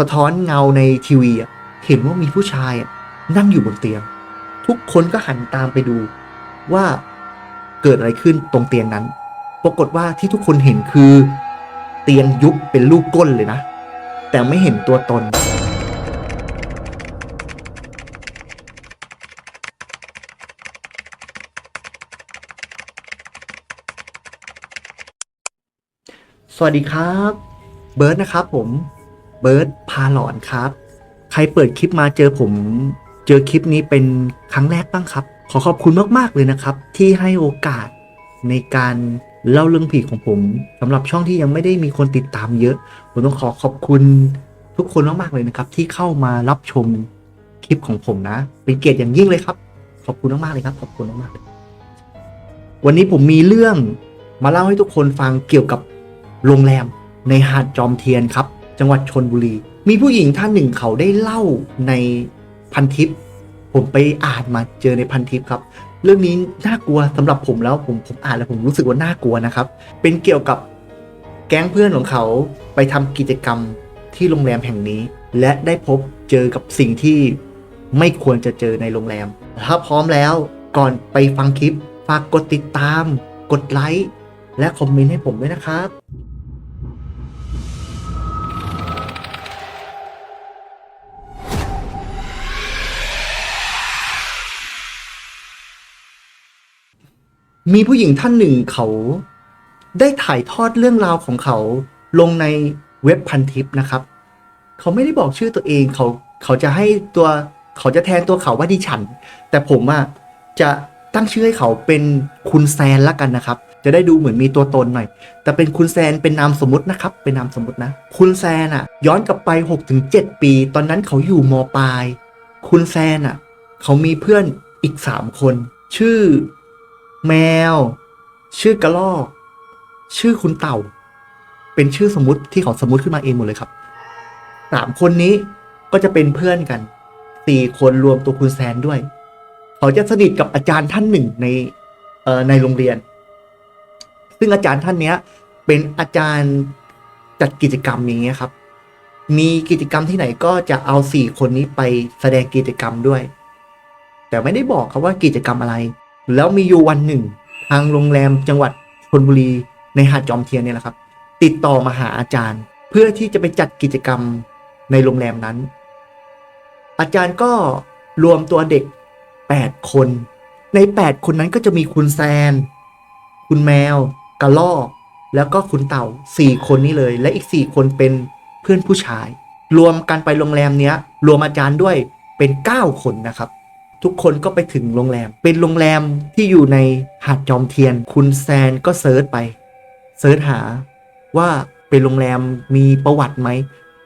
สะท้อนเงาในทีวีอะเห็นว่ามีผู้ชายอะนั่งอยู่บนเตียง ทุกคนก็หันตามไปดูว่าเกิดอะไรขึ้นตรงเตียงนั้น ปรากฏว่าที่ทุกคนเห็นคือ เตียงยุบเป็นรูปก้นเลยนะ แต่ไม่เห็นตัวตน สวัสดีครับ เบิร์ดนะครับผม เบิร์ดพาหลอนครับ ใครเปิดคลิปมาเจอผมเจอคลิปนี้เป็นครั้งแรกบ้างครับ ขอขอบคุณมากๆเลยนะครับ ที่ให้โอกาสในการเล่าเรื่องผีของผมสำหรับช่องที่ยังไม่ได้มีคนติดตามเยอะ ผมต้องขอขอบคุณทุกคนมากๆเลยนะครับ ที่เข้ามารับชมคลิปของผมนะ เป็นเกียรติอย่างยิ่งเลยครับ ขอบคุณมากๆเลยครับ ขอบคุณมากๆเลยวันนี้ผมมีเรื่องมาเล่าให้ทุกคนฟังเกี่ยวกับโรงแรมในหาดจอมเทียนครับ จังหวัดชนบุรี มีผู้หญิงท่านหนึ่งเขาได้เล่าในพันทิป ผมไปอ่านมาเจอในพันทิปครับ เรื่องนี้น่ากลัวสำหรับผมแล้วผมผมอ่านแล้วผมรู้สึกว่าน่ากลัวนะครับ เป็นเกี่ยวกับแก๊งเพื่อนของเขาไปทำกิจกรรมที่โรงแรมแห่งนี้ และได้พบเจอกับสิ่งที่ไม่ควรจะเจอในโรงแรม ถ้าพร้อมแล้วก่อนไปฟังคลิป ฝากกดติดตาม กดไลค์ และคอมเมนต์ให้ผมด้วยนะครับ มีผู้หญิงท่านหนึ่งเขาได้ถ่ายทอดเรื่องราวของเขาลงในเว็บพันทิปนะครับ เขาไม่ได้บอกชื่อตัวเองเขาเขาจะให้ตัวเขาจะแทนตัวเขาว่าดิฉัน แต่ผมอะจะตั้งชื่อให้เขาเป็นคุณแซนละกันนะครับ จะได้ดูเหมือนมีตัวตนหน่อย แต่เป็นคุณแซนเป็นนามสมมตินะครับ เป็นนามสมมตินะ คุณแซนอะย้อนกลับไป 6-7 ปี ตอนนั้นเขาอยู่มปลาย คุณแซนอะเขามีเพื่อนอีก 3 คน ชื่อ แมว ชื่อกระลอก ชื่อคุณเต่า เป็นชื่อสมมติที่เขาสมมติขึ้นมาเองหมดเลยครับสามคนนี้ก็จะเป็นเพื่อนกันสี่คนรวมตัวคุณแซนด้วย เขาจะสนิทกับอาจารย์ท่านหนึ่งในเอ่อในโรงเรียน ซึ่งอาจารย์ท่านเนี้ย เป็นอาจารย์จัดกิจกรรมอย่างเงี้ยครับ มีกิจกรรมที่ไหนก็จะเอาสี่คนนี้ไปแสดงกิจกรรมด้วย แต่ไม่ได้บอกครับว่ากิจกรรมอะไร แล้วมีอยู่วันหนึ่ง ทางโรงแรมจังหวัดชลบุรีในหาดจอมเทียนเนี่ยแหละครับ ติดต่อมาหาอาจารย์ เพื่อที่จะไปจัดกิจกรรมในโรงแรมนั้น อาจารย์ก็รวมตัวเด็ก 8 คน ใน 8 คนนั้นก็จะมีคุณแซน คุณแมว กระลอก แล้วก็คุณเต่า 4 คนนี้เลย และอีก 4 คนเป็นเพื่อนผู้ชาย รวมกันไปโรงแรมเนี้ย รวมอาจารย์ด้วยเป็น 9 คนนะครับ ทุกคนก็ไปถึงโรงแรม เป็นโรงแรมที่อยู่ในหาดจอมเทียน คุณแซนก็เซิร์ชไปเซิร์ชหาว่าเป็นโรงแรมมีประวัติไหม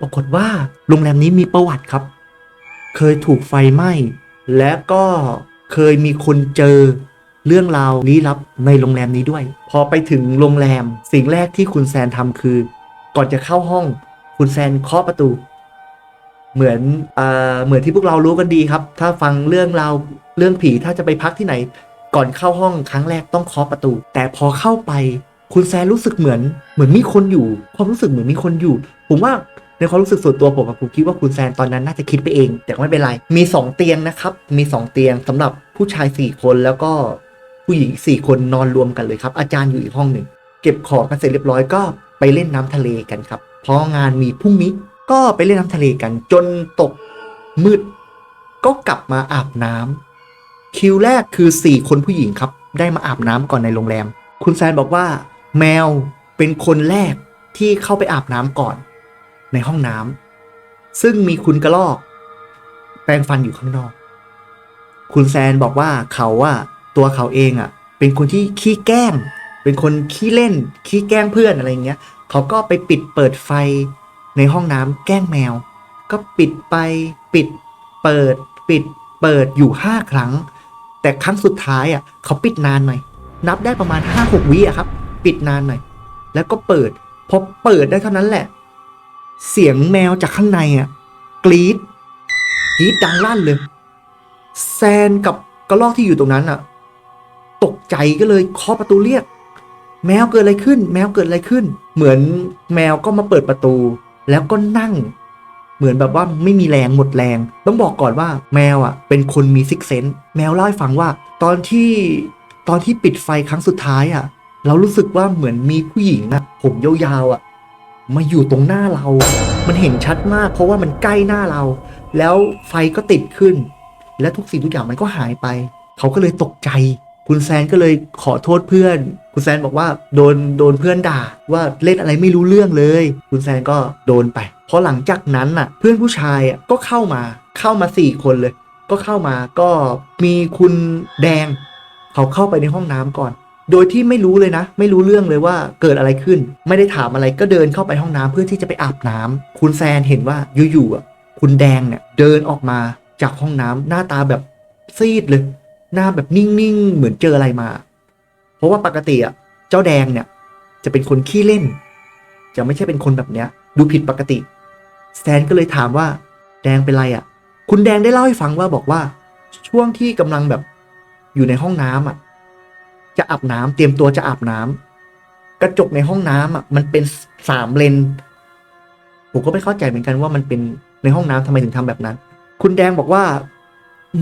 ปรากฏว่าโรงแรมนี้มีประวัติครับ เคยถูกไฟไหม้ และก็เคยมีคนเจอเรื่องราวลี้ลับในโรงแรมนี้ด้วย พอไปถึงโรงแรมสิ่งแรกที่คุณแซนทำคือ ก่อนจะเข้าห้อง คุณแซนเคาะประตู เหมือนเอ่อเหมือนที่พวกเรารู้กันดีครับ ถ้าฟังเรื่องราวเรื่องผีถ้าจะไปพักที่ไหน ก่อนเข้าห้องครั้งแรกต้องเคาะประตู แต่พอเข้าไปคุณแซนรู้สึกเหมือน เหมือนมีคนอยู่ ความรู้สึกเหมือนมีคนอยู่ ผมว่าในความรู้สึกส่วนตัวผมผมคิดว่าคุณแซนตอนนั้นน่าจะคิดไปเอง แต่ไม่เป็นไร มีสองเตียงนะครับ มีสองเตียงสำหรับผู้ชายสี่คนแล้วก็ผู้หญิงสี่คนนอนรวมกันเลยครับ อาจารย์อยู่อีกห้องหนึ่ง เก็บของกันเสร็จเรียบร้อยก็ไปเล่นน้ำทะเลกันครับ เพราะงานมีพรุ่งนี้ ก็ไปเล่นน้ำทะเลกันจนตกมืด ก็กลับมาอาบน้ำคิวแรกคือสี่คนผู้หญิงครับ ได้มาอาบน้ำก่อนในโรงแรม คุณแซนบอกว่า แมวเป็นคนแรกที่เข้าไปอาบน้ำก่อน ในห้องน้ำซึ่งมีคุณกระลอก แปรงฟันอยู่ข้างนอก คุณแซนบอกว่าเขาอะตัวเขาเองอะเป็นคนที่ขี้แกล้ง เป็นคนขี้เล่น ขี้แกล้งเพื่อนอะไรเงี้ย เขาก็ไปปิดเปิดไฟ ในห้องน้ำแกล้งแมว ก็ปิดไปปิดเปิดปิดเปิดอยู่ห้าครั้ง แต่ครั้งสุดท้ายอะเขาปิดนานหน่อย นับได้ประมาณห้าหกวิอะครับ ปิดนานหน่อย แล้วก็เปิดพอเปิดได้เท่านั้นแหละ เสียงแมวจากข้างในอะกรีดกรีดดังลั่นเลยแซนกับกระลอกที่อยู่ตรงนั้นอะ ตกใจก็เลยเคาะประตูเรียก แมวเกิดอะไรขึ้น แมวเกิดอะไรขึ้น เหมือนแมวก็มาเปิดประตู แล้วก็นั่ง เหมือนแบบว่าไม่มีแรงหมดแรง ต้องบอกก่อนว่าแมวอะ เป็นคนมีซิกเซนแมวเล่าให้ฟังว่า ตอนที่ตอนที่ปิดไฟครั้งสุดท้ายอะ เรารู้สึกว่าเหมือนมีผู้หญิงอะ ผมยาวๆอะ มาอยู่ตรงหน้าเรา มันเห็นชัดมากเพราะว่ามันใกล้หน้าเรา แล้วไฟก็ติดขึ้น และทุกสิ่งทุกอย่างมันก็หายไป เขาก็เลยตกใจ คุณแซนก็เลยขอโทษเพื่อน คุณแซนบอกว่าโดนโดนเพื่อนด่าว่าเล่นอะไรไม่รู้เรื่องเลย คุณแซนก็โดนไปพอหลังจากนั้นน่ะ เพื่อนผู้ชายอะก็เข้ามาเข้ามาสี่คนเลย ก็เข้ามาก็มีคุณแดง เขาเข้าไปในห้องน้ำก่อน โดยที่ไม่รู้เลยนะ ไม่รู้เรื่องเลยว่าเกิดอะไรขึ้น ไม่ได้ถามอะไรก็เดินเข้าไปห้องน้ำเพื่อที่จะไปอาบน้ำคุณแซนเห็นว่าอยู่ๆอะคุณแดงเนี่ยเดินออกมาจากห้องน้ำหน้าตาแบบซีดเลย หน้าแบบนิ่งๆ เหมือนเจออะไรมา เพราะว่าปกติอะเจ้าแดงเนี่ย จะเป็นคนขี้เล่น จะไม่ใช่เป็นคนแบบเนี้ย ดูผิดปกติ แซนก็เลยถามว่า แดงเป็นไรอะ คุณแดงได้เล่าให้ฟังว่าบอกว่า ช่วงที่กำลังแบบอยู่ในห้องน้ำอะ จะอาบน้ำเตรียมตัวจะอาบน้ำกระจกในห้องน้ำอะ มันเป็นสามเลนผมก็ไม่เข้าใจเหมือนกันว่ามันเป็นในห้องน้ำทำไมถึงทำแบบนั้น คุณแดงบอกว่า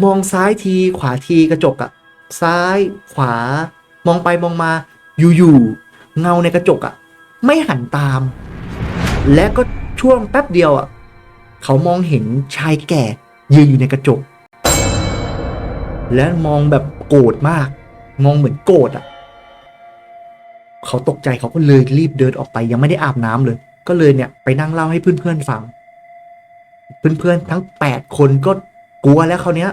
มองซ้ายทีขวาทีกระจกอะซ้ายขวามองไปมองมา อยู่ๆเงาในกระจกอะไม่หันตาม และก็ช่วงแป๊บเดียวอะเขามองเห็นชายแก่ยืนอยู่ในกระจก และมองแบบโกรธมากมองเหมือนโกรธอะเขาตกใจเขาก็เลยรีบเดินออกไปยังไม่ได้อาบน้ำเลย ก็เลยเนี่ยไปนั่งเล่าให้เพื่อนๆฟัง เพื่อนๆทั้งแปดคนก็ กลัวแล้วคราวเนี้ย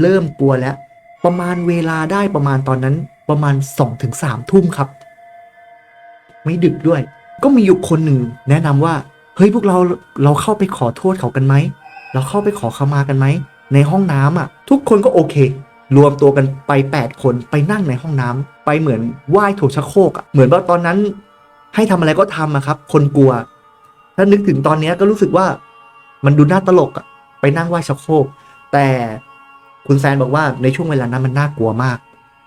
เริ่มกลัวแล้ว ประมาณเวลาได้ประมาณตอนนั้นประมาณสองถึงสามทุ่มครับ ไม่ดึกด้วย ก็มีอยู่คนหนึ่งแนะนำว่าเฮ้ยพวกเราเราเข้าไปขอโทษเขากันไหมเราเข้าไปขอขมากันไหมในห้องน้ำอะ ทุกคนก็โอเค รวมตัวกันไป 8 คนไปนั่งในห้องน้ำไปเหมือนไหว้โถชักโคกอะเหมือนว่าตอนนั้น ให้ทำอะไรก็ทำอะครับ คนกลัว ถ้านึกถึงตอนนี้ก็รู้สึกว่า มันดูน่าตลกอะไปนั่งไหว้ชักโคก แต่คุณแซนบอกว่าในช่วงเวลานั้นมันน่ากลัวมาก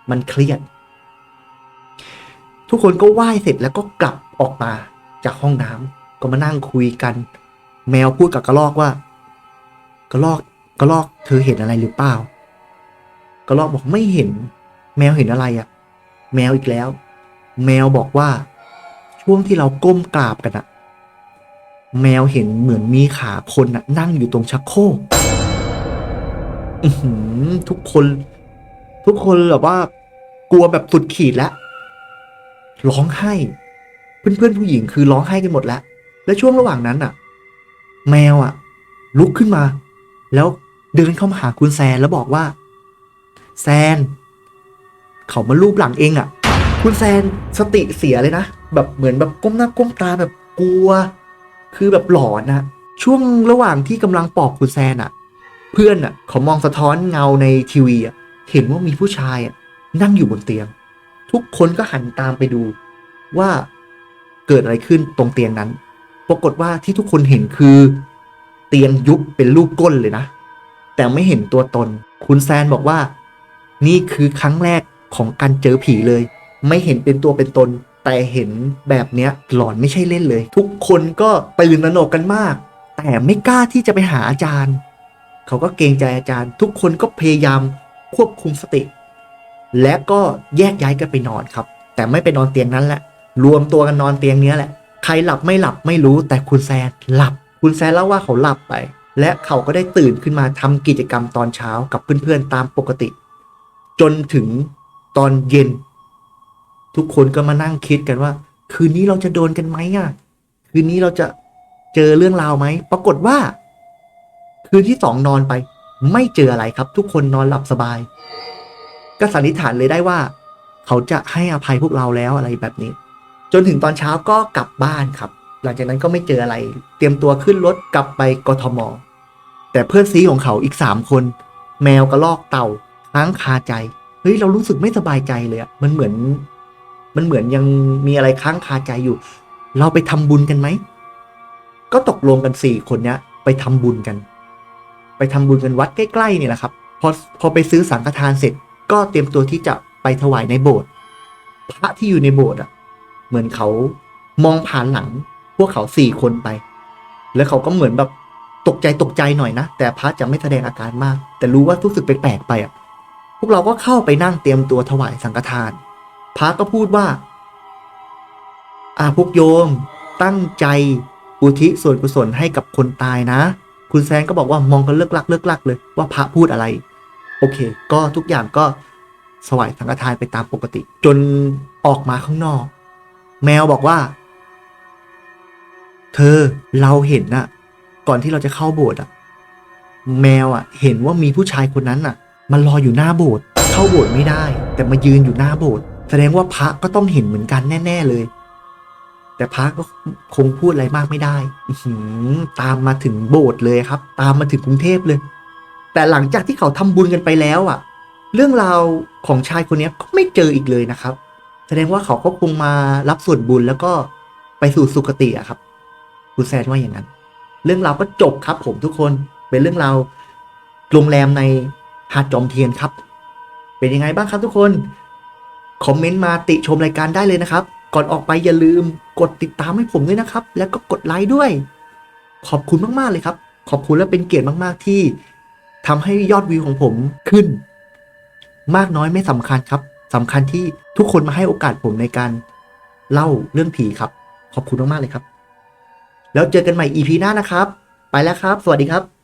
มันเครียด ทุกคนก็ไหว้เสร็จแล้วก็กลับออกมาจากห้องน้ำก็มานั่งคุยกัน แมวพูดกับกระรอกว่ากระรอกกระรอกเธอเห็นอะไรหรือเปล่ากระรอกบอกไม่เห็น แมวเห็นอะไรอะ่ะ แมวอีกแล้ว แมวบอกว่าช่วงที่เราก้มกราบกันอะแมวเห็นเหมือนมีขาคนอะนั่งอยู่ตรงชักโครก ทุกคน ทุกคนแบบว่า กลัวแบบสุดขีดแล้วร้องไห้ เพื่อนๆผู้หญิงคือร้องไห้กันหมดแล้ว และช่วงระหว่างนั้นอะแมวอะลุกขึ้นมา แล้วเดินเข้ามาหาคุณแซนแล้วบอกว่า แซน เขามาลูบหลังเองอะคุณแซนสติเสียเลยนะแบบเหมือนแบบก้มหน้าก้มตาแบบกลัว คือแบบหลอนนะช่วงระหว่างที่กำลังปอบคุณแซนอะ พื่อนอะเขามองสะท้อนเงาในทีวีอะเห็นว่ามีผู้ชายอะนั่งอยู่บนเตียง ทุกคนก็หันตามไปดูว่าเกิดอะไรขึ้นตรงเตียงนั้น ปรากฏว่าที่ทุกคนเห็นคือ เตียงยุบเป็นรูปก้นเลยนะ แต่ไม่เห็นตัวตน คุณแซนบอกว่า นี่คือครั้งแรกของการเจอผีเลย ไม่เห็นเป็นตัวเป็นตน แต่เห็นแบบเนี้ยหลอนไม่ใช่เล่นเลย ทุกคนก็ตื่นตระหนกกันมาก แต่ไม่กล้าที่จะไปหาอาจารย์ เขาก็เกรงใจอาจารย์ ทุกคนก็พยายามควบคุมสติ และก็แยกย้ายกันไปนอนครับ แต่ไม่ไปนอนเตียงนั้นแหละ รวมตัวกันนอนเตียงเนี้ยแหละ ใครหลับไม่หลับไม่รู้ แต่คุณแซนหลับ คุณแซนเล่าว่าเขาหลับไป และเขาก็ได้ตื่นขึ้นมาทำกิจกรรมตอนเช้ากับเพื่อนๆตามปกติ จนถึงตอนเย็น ทุกคนก็มานั่งคิดกันว่า คืนนี้เราจะโดนกันไหมอะ คืนนี้เราจะเจอเรื่องราวไหม ปรากฏว่า คืนที่สองนอนไปไม่เจออะไรครับ ทุกคนนอนหลับสบาย ก็สันนิษฐานเลยได้ว่า เขาจะให้อภัยพวกเราแล้วอะไรแบบนี้ จนถึงตอนเช้าก็กลับบ้านครับ หลังจากนั้นก็ไม่เจออะไร เตรียมตัวขึ้นรถกลับไปกทม แต่เพื่อนซีของเขาอีกสามคน แมวกระลอกเต่าค้างคาใจเฮ้ยเรารู้สึกไม่สบายใจเลยอะมันเหมือน มันเหมือนยังมีอะไรค้างคาใจอยู่ เราไปทำบุญกันไหมก็ตกลงกันสี่คนเนี้ยไปทำบุญกัน ไปทำบุญกันวัดใกล้ๆนี่แหละครับพอพอไปซื้อสังฆทานเสร็จ ก็เตรียมตัวที่จะไปถวายในโบสถ์พระที่อยู่ในโบสถ์อะ เหมือนเขามองผ่านหลัง พวกเขาสี่คนไป แล้วเขาก็เหมือนแบบตกใจตกใจหน่อยนะ แต่พระจะไม่แสดงอาการมาก แต่รู้ว่ารู้สึกแปลกๆไปอะ พวกเราก็เข้าไปนั่งเตรียมตัวถวายสังฆทาน พระก็พูดว่า อ่าพวกโยม ตั้งใจอุทิศส่วนกุศลให้กับคนตายนะ คุณแซนก็บอกว่ามองกันเลิกลักเลิกลักเลยว่าพระพูดอะไร โอเค ก็ทุกอย่างก็สวายสังฆทานไปตามปกติ จนออกมาข้างนอก แมวบอกว่า เธอเราเห็นน่ะ ก่อนที่เราจะเข้าโบสถ์อะ แมวอะ เห็นว่ามีผู้ชายคนนั้นอะ มันรออยู่หน้าโบสถ์เข้าโบสถ์ไม่ได้ แต่มายืนอยู่หน้าโบสถ์แสดงว่าพระก็ต้องเห็นเหมือนกันแน่ ๆ เลย แต่พระก็คงพูดอะไรมากไม่ได้ตามมาถึงโบสถ์เลยครับ ตามมาถึงกรุงเทพเลย แต่หลังจากที่เขาทำบุญกันไปแล้วอะ เรื่องราวของชายคนนี้ก็ไม่เจออีกเลยนะครับ แสดงว่าเขาก็คงมารับส่วนบุญแล้วก็ไปสู่สุคติอะครับ คุณแซนว่าอย่างนั้น เรื่องราวก็จบครับผมทุกคน เป็นเรื่องราวโรงแรมในหาดจอมเทียนครับ เป็นยังไงบ้างครับทุกคน คอมเมนต์มาติชมรายการได้เลยนะครับ ก่อนออกไปอย่าลืม กดติดตามให้ผมด้วยนะครับ แล้วก็กดไลค์ด้วย ขอบคุณมากๆเลยครับ ขอบคุณและเป็นเกียรติมากๆที่ทำให้ยอดวิวของผมขึ้น มากน้อยไม่สำคัญครับสำคัญที่ทุกคนมาให้โอกาสผมในการเล่าเรื่องผีครับ ขอบคุณมากๆเลยครับ แล้วเจอกันใหม่ EP หน้านะครับ ไปแล้วครับ สวัสดีครับ